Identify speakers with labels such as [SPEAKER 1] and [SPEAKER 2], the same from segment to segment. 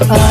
[SPEAKER 1] up.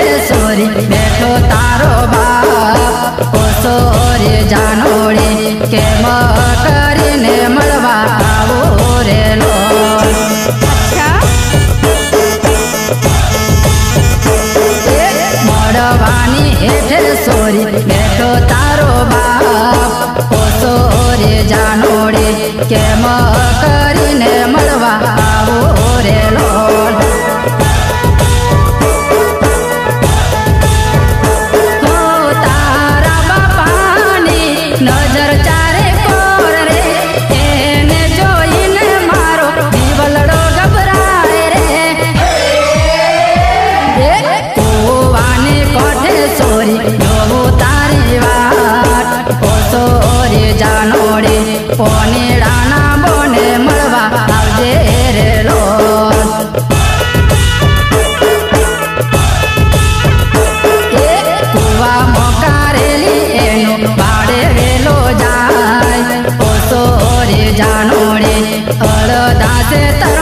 [SPEAKER 1] રે sorry, બેઠો તારો બાપ, ઓ સોરે જાનોડી કેમ કરીને મળવા આવો રે લો મળવાની હેઠે સોરી, બેઠો તારો બાપ, ઓ સોરે જાનોડી કેમ કરીને मोरे हळदाचे तर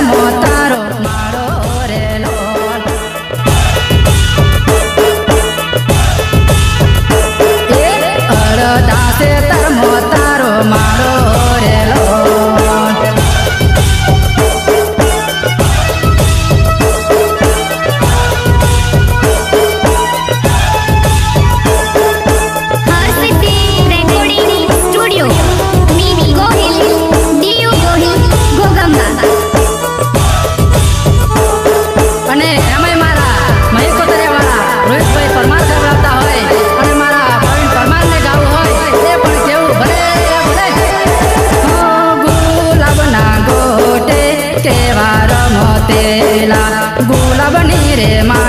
[SPEAKER 1] demás.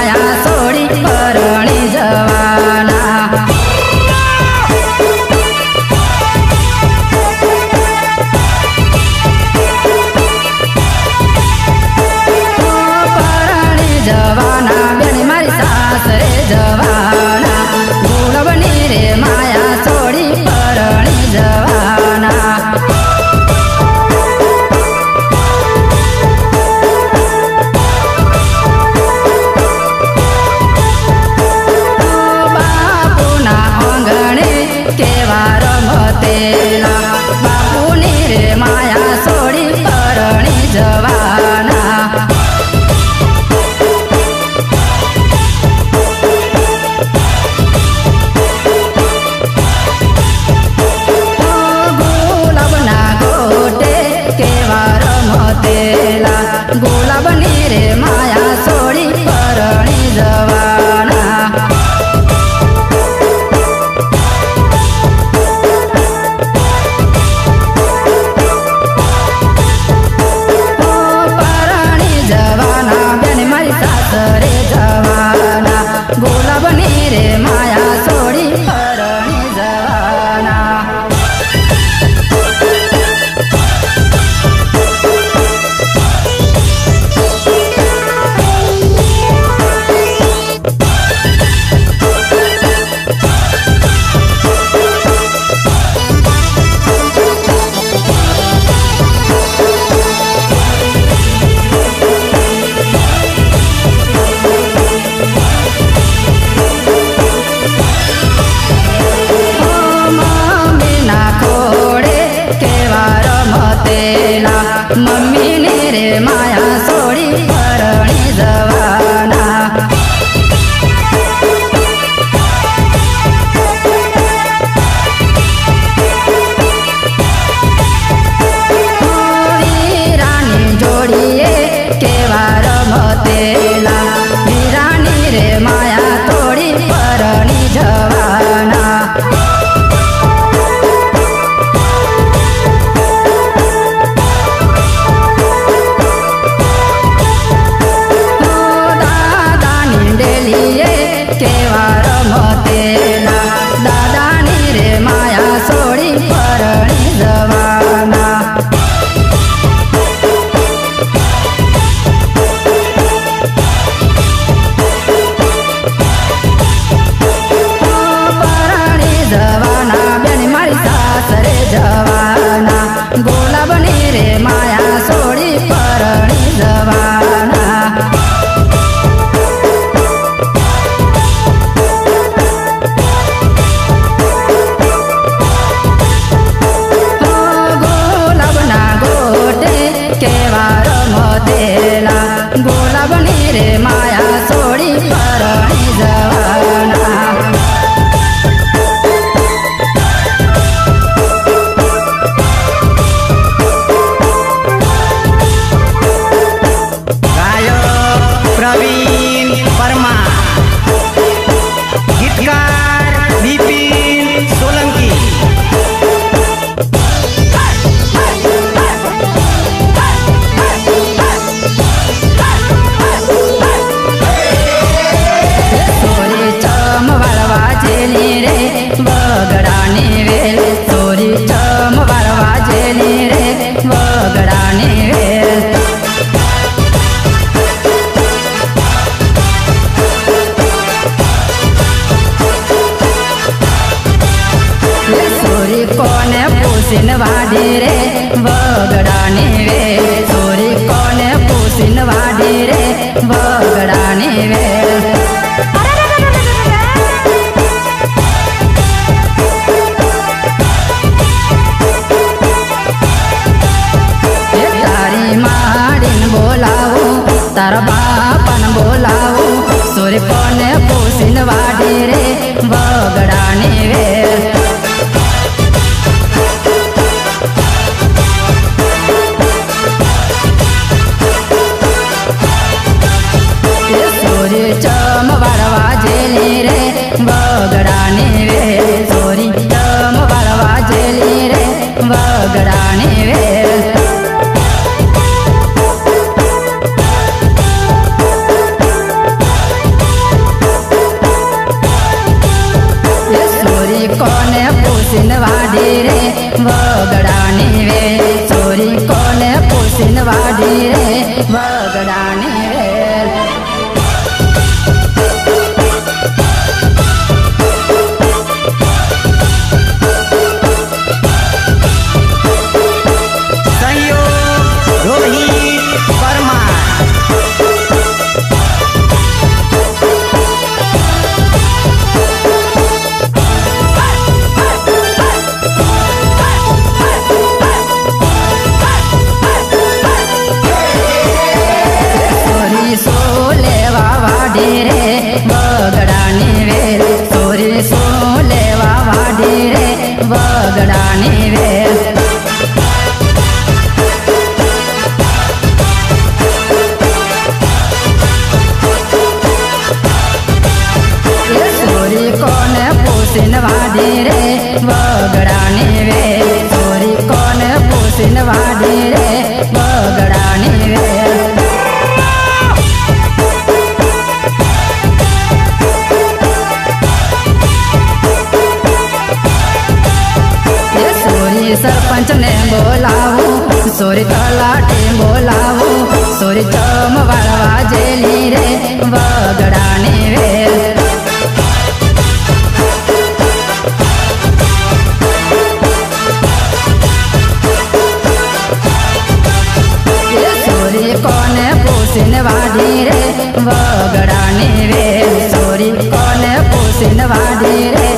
[SPEAKER 1] gola জানে પૂછીન વાઢી રે વગડાની વે ચોરી કોને પૂછીન વગડાની રે जाने સરપંચને બોલાવું, સોરી તલાટી બોલાવું, સોરી તમ વાળવા જેલી રે, વગડાની વેલ. સોરી કોને પૂછીને વાઢી રે, વગડાની વેલ. સોરી કોને પૂછીને વાઢી રે